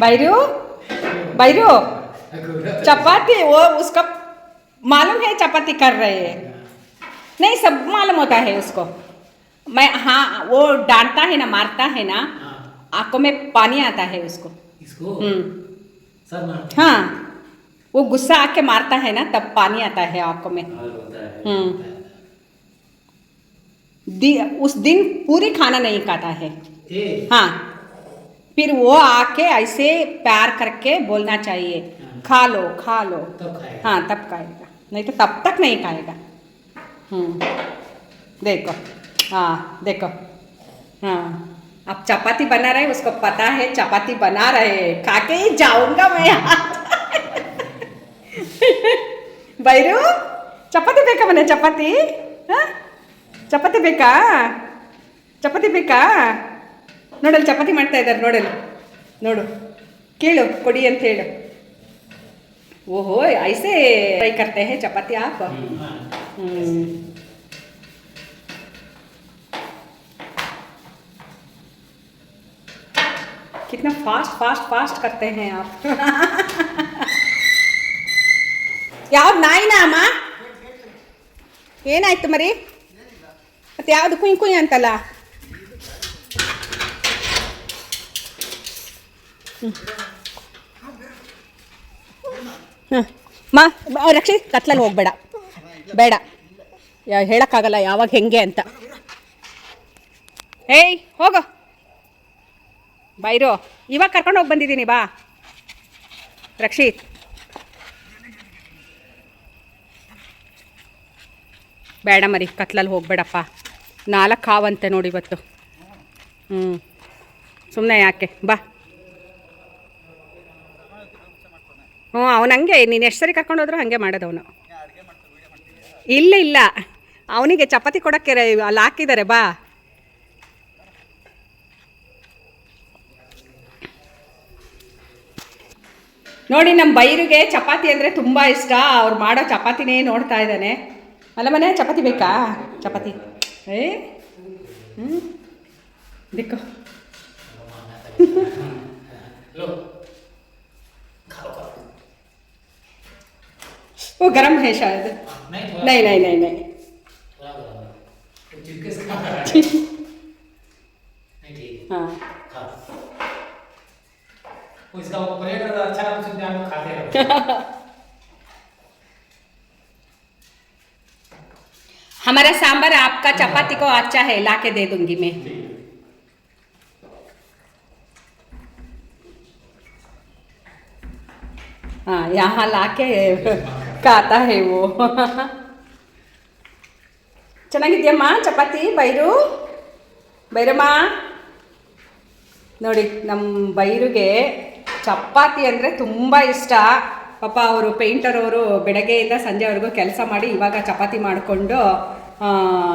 बैरू? बैरू? चपाती? वो उसका मालूम है चपाती कर रहे हैं। नहीं सब मालूम होता है उसको। मैं हाँ वो डांटता है ना मारता है ना हाँ, आँखों में पानी आता है उसको। इसको? हम्म। हाँ। वो गुस्सा आके मारता है ना तब पानी आता है आँखों में। है हम्म। दि- उस दिन पूरी खाना नहीं खाता है। ए? हाँ। फिर वो आके ऐसे प्यार करके बोलना चाहिए हाँ। खा लो खा लो तब खाएगा हाँ तब खाएगा नहीं तो तब तक नहीं खाएगा हम्म देखो हाँ देखो हाँ अब चपाती बना रहे उसको पता है चपाती बना रहे खा के ही जाऊंगा मैं यहाँ ಬೈರು ಚಪಾತಿ ಬೇಕಾ ಮನೆ ಚಪಾತಿ ಹಾಂ ಚಪಾತಿ ಬೇಕಾ ಚಪಾತಿ ಬೇಕಾ ನೋಡಲ್ಲಿ ಚಪಾತಿ ಮಾಡ್ತಾ ಇದ್ದಾರೆ ನೋಡಲ್ಲಿ ನೋಡು ಕೇಳು ಕೊಡಿ ಅಂತ ಹೇಳು ಓಹೋ ಐಸೆ ಫ್ರೈ ಕರ್ತೆ ಹೇ ಚಪಾತಿ ಆಪ್ हाँ, हम्म। कितना फास्ट फास्ट फास्ट करते हैं आप ಯಾವ್ದು ನಾಯಿನ ಅಮ್ಮ ಏನಾಯ್ತು ಮರಿ ಮತ್ತೆ ಯಾವ್ದು ಕುಯ್ ಕುಯ್ ಅಂತಲ್ಲ ಹಾಂ ಮಾ ರಕ್ಷಿ, ಕತ್ಲಲ್ಲಿ ಹೋಗ್ಬೇಡ. ಬೇಡ. ಹೇಳೋಕ್ಕಾಗಲ್ಲ, ಯಾವಾಗ ಹೆಂಗೆ ಅಂತ. ಏಯ್, ಹೋಗು. ಬೈರು, ಇವಾಗ ಕರ್ಕೊಂಡು ಹೋಗಿ ಬಂದಿದ್ದೀನಿ, ಬಾ. ರಕ್ಷಿತ್ ಬೇಡ ಮರಿ, ಕತ್ಲಲ್ಲಿ ಹೋಗ್ಬೇಡಪ್ಪ. ನಾಲ್ಕು ಕಾವಂತೆ ನೋಡಿ ಇವತ್ತು. ಹ್ಞೂ ಸುಮ್ಮನೆ ಯಾಕೆ? ಬಾ. ಹ್ಞೂ, ಅವನು ಹಂಗೆ, ನೀನು ಎಷ್ಟು ಸರಿ ಕರ್ಕೊಂಡು ಹೋದ್ರು ಹಾಗೆ ಮಾಡೋದು ಅವನು. ಇಲ್ಲ ಇಲ್ಲ. ಅವನಿಗೆ ಚಪಾತಿ ಕೊಡೋಕ್ಕೆ ಅಲ್ಲಿ ಹಾಕಿದ್ದಾರೆ ಬಾ. ನೋಡಿ ನಮ್ಮ ಬೈರಿಗೆ ಚಪಾತಿ ಅಂದರೆ ತುಂಬ ಇಷ್ಟ. ಅವ್ರು ಮಾಡೋ ಚಪಾತಿನೇ ನೋಡ್ತಾ ಇದ್ದಾನೆ. ಅಲ್ಲ ಮನೆ, ಚಪಾತಿ ಬೇಕಾ? ಚಪಾತಿ. ಏ? ಹ್ಞೂ ಬೇಕು वो गरम है शायद। नहीं नहीं नहीं नहीं नहीं। है। तो है। इसका वो अच्छा नाम सुनते हम खाते रहो हमारा सांबर आपका चपाती को अच्छा है ला के दे दूँगी मैं। हाँ। यहाँ ला के ಕಾತಾ ಹೇವು. ಚೆನ್ನಾಗಿದ್ಯಮ್ಮ? ಚಪಾತಿ, ಬೈರು? ಬೈರಮ್ಮ? ನೋಡಿ ನಮ್ಮ ಬೈರುಗೆ ಚಪಾತಿ ಅಂದರೆ ತುಂಬ ಇಷ್ಟ. ಪಾಪ ಅವರು ಪೇಂಟರ್ ಅವರು ಬೆಳಗ್ಗೆಯಿಂದ ಸಂಜೆವರೆಗೂ ಕೆಲಸ ಮಾಡಿ ಇವಾಗ ಚಪಾತಿ ಮಾಡಿಕೊಂಡು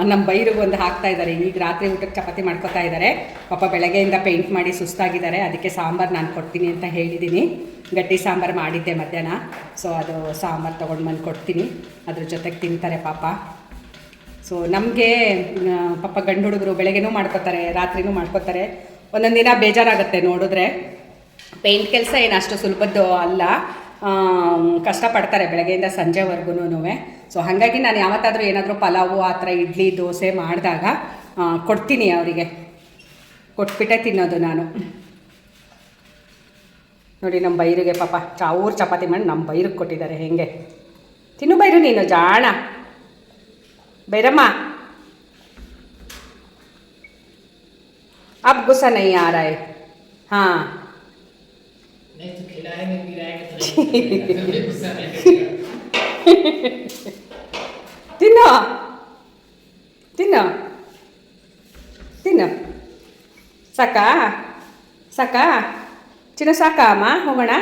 ನಮ್ಮ ಬೈರಿಗೆ ಒಂದು ಹಾಕ್ತಾ ಇದ್ದಾರೆ ಈಗ ರಾತ್ರಿ ಊಟಕ್ಕೆ ಚಪಾತಿ ಮಾಡ್ಕೋತಾ ಇದ್ದಾರೆ ಪಾಪ ಬೆಳಗ್ಗೆಯಿಂದ ಪೇಂಟ್ ಮಾಡಿ ಸುಸ್ತಾಗಿದ್ದಾರೆ. ಅದಕ್ಕೆ ಸಾಂಬಾರು ನಾನು ಕೊಡ್ತೀನಿ ಅಂತ ಹೇಳಿದ್ದೀನಿ ಗಟ್ಟಿ ಸಾಂಬಾರು ಮಾಡಿದ್ದೆ ಮಧ್ಯಾಹ್ನ. ಸೊ ಅದು ಸಾಂಬಾರು ತೊಗೊಂಡು ಬಂದು ಕೊಡ್ತೀನಿ. ಅದ್ರ ಜೊತೆಗೆ ತಿಂತಾರೆ ಪಾಪ. ಸೊ ನಮಗೆ ಪಾಪ ಗಂಡು ಹುಡುಗರು ಬೆಳಗ್ಗೆನೂ ಮಾಡ್ಕೋತಾರೆ, ರಾತ್ರಿನೂ ಮಾಡ್ಕೋತಾರೆ. ಒಂದೊಂದು ದಿನ ಬೇಜಾರಾಗುತ್ತೆ ನೋಡಿದ್ರೆ. ಪೇಂಟ್ ಕೆಲಸ ಏನು ಅಷ್ಟು ಸುಲಭದ್ದು ಅಲ್ಲ. ಕಷ್ಟಪಡ್ತಾರೆ ಬೆಳಗ್ಗೆಯಿಂದ ಸಂಜೆವರೆಗೂ ಸೊ ಹಾಗಾಗಿ ನಾನು ಯಾವತ್ತಾದರೂ ಏನಾದರೂ ಪಲಾವು ಆ ಥರ ಇಡ್ಲಿ ದೋಸೆ ಮಾಡಿದಾಗ ಕೊಡ್ತೀನಿ ಅವರಿಗೆ ಕೊಟ್ಬಿಟ್ಟೆ ತಿನ್ನೋದು ನಾನು ನೋಡಿ ನಮ್ಮ ಬೈರಿಗೆ ಪಾಪ ಚಾವೂರು ಚಪಾತಿ ಮಾಡಿ ನಮ್ಮ ಬೈರಿಗೆ ಕೊಟ್ಟಿದ್ದಾರೆ ಹೆಂಗೆ ತಿನ್ನು ಬೈರು ನೀನು ಜಾಣ बैरमा अब गुस्सा नहीं आ रहा है हाँ नहीं तो खिलाएंगे पिलाएंगे ತಿನ್ನು ತಿನ್ನು ತಿನ್ನು ಸಾಕಾ ಸಾಕಾ ಚಿನ್ನ ಸಾಕಾ ಅಮ್ಮ ಹೋಗೋಣ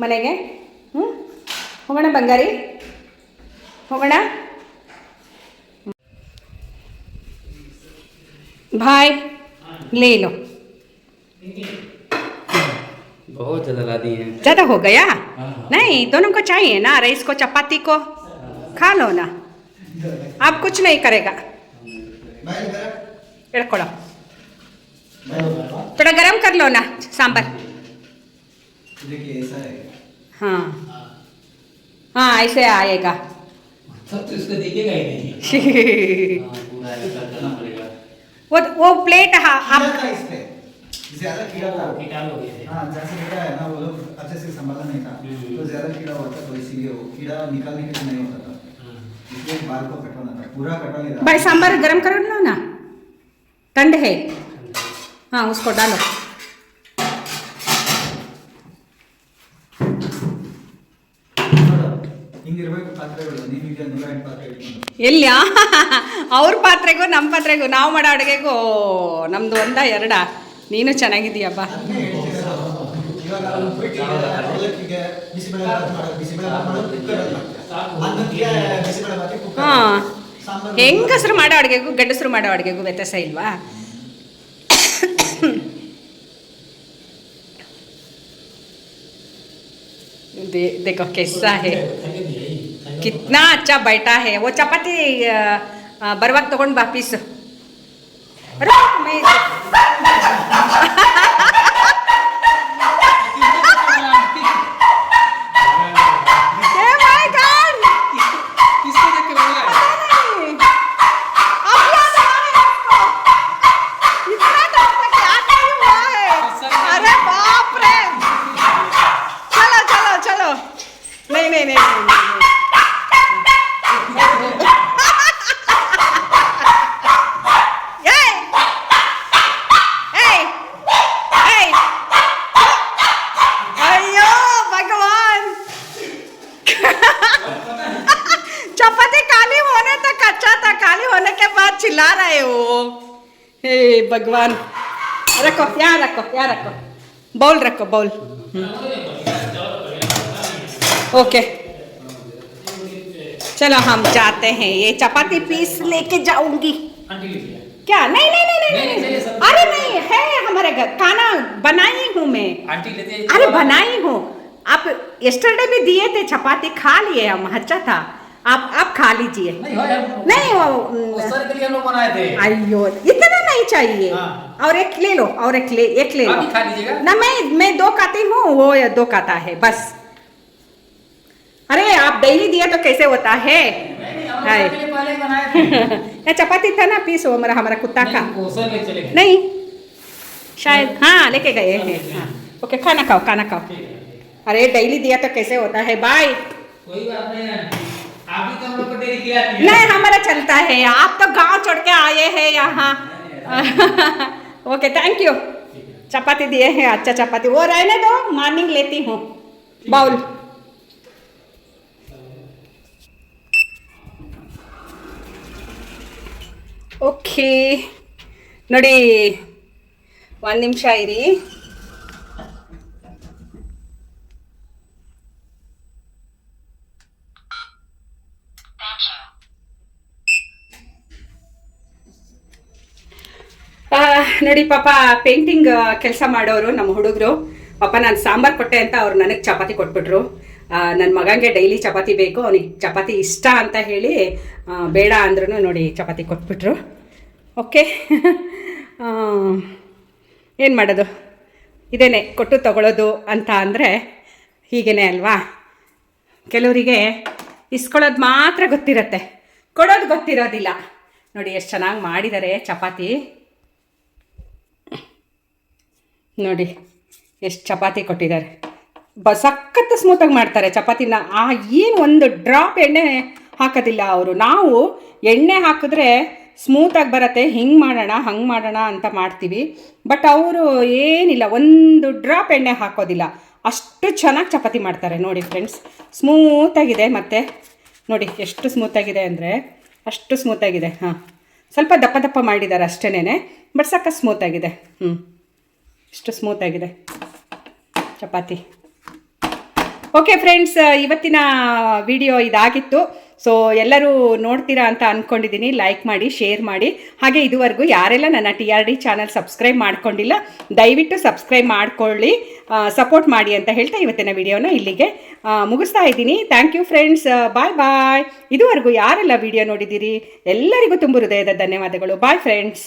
ಮನೆಗೆ ಹ್ಞೂ ಹೋಗೋಣ ಬಂಗಾರಿ ಹೋಗೋಣ ಬಾಯ್ ಲೇನು बहुत ज़्यादा ला दी हैं। ज़्यादा हो गया? हाँ। नहीं दोनों को चाहिए ना राइस को चपाती को। खा लो ना। आप कुछ नहीं करेगा। थोड़ा गरम कर लो ना सांबर देखिए ऐसा है। हाँ। हाँ हाँ ऐसे आएगा। तो इसको दिखेगा ही नहीं। हाँ, वो वो प्लेट हाँ आप ज्यादा कीड़ा था कीटाणु हो गए थे हाँ जैसे कीड़ा है ना वो लोग अच्छे से संभाला नहीं था हम्म। तो ज्यादा कीड़ा होता तो इसीलिए वो कीड़ा निकालने के लिए नहीं होता था हाँ। इसलिए बाल को कटवाना था पूरा कटवा नहीं था भाई सांभर गरम करो लो ना ठंड है हाँ उसको डालो ನೋಡು, ಹಿಂಗಿರ್ಬೇಕು ಪಾತ್ರೆಗಳು ನೀವೀಗ ನೂರ ಎಂಟು ಪಾತ್ರೆ ಇಟ್ಕೊಂಡು ಎಲ್ಲಿ ಅವ್ರ ಪಾತ್ರೆಗೂ ನಮ್ಮ ಪಾತ್ರೆಗೂ ನಾವು ಮಾಡೋ ಅಡುಗೆಗೂ ನಮ್ದು ಒಂದ ಎರಡ ನೀನು ಚೆನ್ನಾಗಿದ್ದೀಯ ಹಾಂ. ಹೆಂಗಸರು ಮಾಡೋ ಅಡುಗೆಗೂ ಗಂಡಸರು ಮಾಡೋ ಅಡುಗೆಗೂ ವ್ಯತ್ಯಾಸ ಇಲ್ವಾ? दे देखो कैसा है कितना अच्छा बैठा है वो चपाती बर वक्त तक वापिस हो हे भगवान। रखो यहाँ रखो यहाँ रखो। बाउल रखो बाउल ओके। चलो हम जाते हैं। ये चपाती पीस लेके जाऊँगी। क्या? नहीं नहीं नहीं नहीं, नहीं, नहीं, नहीं, अरे नहीं है हमारे घर। खाना बनाई हूँ मैं। अरे बनाई हूँ। आप यस्टरडे भी दिए थे चपाती खा लिए हम अच्छा था। आप आप खा लीजिए। नहीं हो नहीं वो सर के लिए हम लोग बनाए थे। अयो इतना नहीं चाहिए। हाँ। और एक ले लो और एक ले एक ले लो। खा लीजिएगा। ना मैं मैं दो खाती हूँ वो दो खाता है बस। अरे आप डेली दिए तो कैसे होता है? ये चपाती था ना पीस वो हमारा हमारा कुत्ता का। नहीं शायद हाँ लेके गए हैं हाँ। ओके खाना खाओ खाना खाओ। अरे डेली दिया तो कैसे होता है बाय। कोई बात नहीं है आप भी तो हम लोग को डेली खिलाती है नहीं हमारा चलता है आप तो गांव छोड़ के आए हैं यहाँ ओके थैंक यू चपाती दिए हैं अच्छा चपाती वो रहने दो मॉर्निंग लेती हूँ बाउल ಓಕೆ ನೋಡಿ ಒಂದು ನಿಮಿಷ ಇರಿ ನೋಡಿ ಪಾಪ ಪೇಂಟಿಂಗ್ ಕೆಲಸ ಮಾಡೋರು ನಮ್ಮ ಹುಡುಗರು. ಪಾಪ ನಾನು ಸಾಂಬಾರು ಕೊಟ್ಟೆ ಅಂತ ಅವ್ರು ನನಗೆ ಚಪಾತಿ ಕೊಟ್ಬಿಟ್ರು. ನನ್ನ ಮಗಂಗೆ ಡೈಲಿ ಚಪಾತಿ ಬೇಕು, ಅವನಿಗೆ ಚಪಾತಿ ಇಷ್ಟ ಅಂತ ಹೇಳಿ ಬೇಡ ಅಂದ್ರೂ ನೋಡಿ ಚಪಾತಿ ಕೊಟ್ಬಿಟ್ರು. ಓಕೆ. ಏನು ಮಾಡೋದು? ಇದೇನೆ, ಕೊಟ್ಟು ತಗೊಳ್ಳೋದು ಅಂತ ಅಂದರೆ ಹೀಗೇನೆ ಅಲ್ವಾ? ಕೆಲವರಿಗೆ ಇಸ್ಕೊಳ್ಳೋದು ಮಾತ್ರ ಗೊತ್ತಿರತ್ತೆ. ಕೊಡೋದು ಗೊತ್ತಿರೋದಿಲ್ಲ. ನೋಡಿ, ಎಷ್ಟು ಚೆನ್ನಾಗಿ ಮಾಡಿದ್ದಾರೆ ಚಪಾತಿ. ನೋಡಿ, ಎಷ್ಟು ಚಪಾತಿ ಕೊಟ್ಟಿದ್ದಾರೆ. ಬ ಸಖತ್ತು ಸ್ಮೂತಾಗಿ ಮಾಡ್ತಾರೆ ಚಪಾತಿನ. ಆ ಏನು ಒಂದು ಡ್ರಾಪ್ ಎಣ್ಣೆ ಹಾಕೋದಿಲ್ಲ ಅವರು. ನಾವು ಎಣ್ಣೆ ಹಾಕಿದ್ರೆ ಸ್ಮೂತಾಗಿ ಬರುತ್ತೆ, ಹಿಂಗೆ ಮಾಡೋಣ, ಹಂಗೆ ಮಾಡೋಣ ಅಂತ ಮಾಡ್ತೀವಿ. ಬಟ್ ಅವರು ಏನಿಲ್ಲ, ಒಂದು ಡ್ರಾಪ್ ಎಣ್ಣೆ ಹಾಕೋದಿಲ್ಲ. ಅಷ್ಟು ಚೆನ್ನಾಗಿ ಚಪಾತಿ ಮಾಡ್ತಾರೆ. ನೋಡಿ ಫ್ರೆಂಡ್ಸ್, ಸ್ಮೂತಾಗಿದೆ ಮತ್ತು. ನೋಡಿ, ಎಷ್ಟು ಸ್ಮೂತಾಗಿದೆ ಅಂದರೆ, ಅಷ್ಟು ಸ್ಮೂತಾಗಿದೆ. ಹಾಂ, ಸ್ವಲ್ಪ ದಪ್ಪ ದಪ್ಪ ಮಾಡಿದ್ದಾರೆ ಅಷ್ಟೇನೆ ಬಟ್ ಸಾಕ ಸ್ಮೂತಾಗಿದೆ. ಹ್ಞೂ ಇಷ್ಟು ಸ್ಮೂತಾಗಿದೆ ಚಪಾತಿ. ಓಕೆ ಫ್ರೆಂಡ್ಸ್ ಇವತ್ತಿನ ವಿಡಿಯೋ ಇದಾಗಿತ್ತು. ಸೊ ಎಲ್ಲರೂ ನೋಡ್ತೀರಾ ಅಂತ ಅಂದ್ಕೊಂಡಿದ್ದೀನಿ ಲೈಕ್ ಮಾಡಿ ಶೇರ್ ಮಾಡಿ. ಹಾಗೆ ಇದುವರೆಗೂ ಯಾರೆಲ್ಲ ನನ್ನ T R D channel subscribe ಮಾಡ್ಕೊಂಡಿಲ್ಲ, ದಯವಿಟ್ಟು ಸಬ್ಸ್ಕ್ರೈಬ್ ಮಾಡ್ಕೊಳ್ಳಿ. ಸಪೋರ್ಟ್ ಮಾಡಿ ಅಂತ ಹೇಳ್ತಾ ಇವತ್ತಿನ ವಿಡಿಯೋನ ಇಲ್ಲಿಗೆ ಮುಗಿಸ್ತಾ ಇದ್ದೀನಿ. Thank you friends bye bye ಇದುವರೆಗೂ ಯಾರೆಲ್ಲ ವಿಡಿಯೋ ನೋಡಿದ್ದೀರಿ? ಎಲ್ಲರಿಗೂ ತುಂಬ ಹೃದಯದ ಧನ್ಯವಾದಗಳು. Bye friends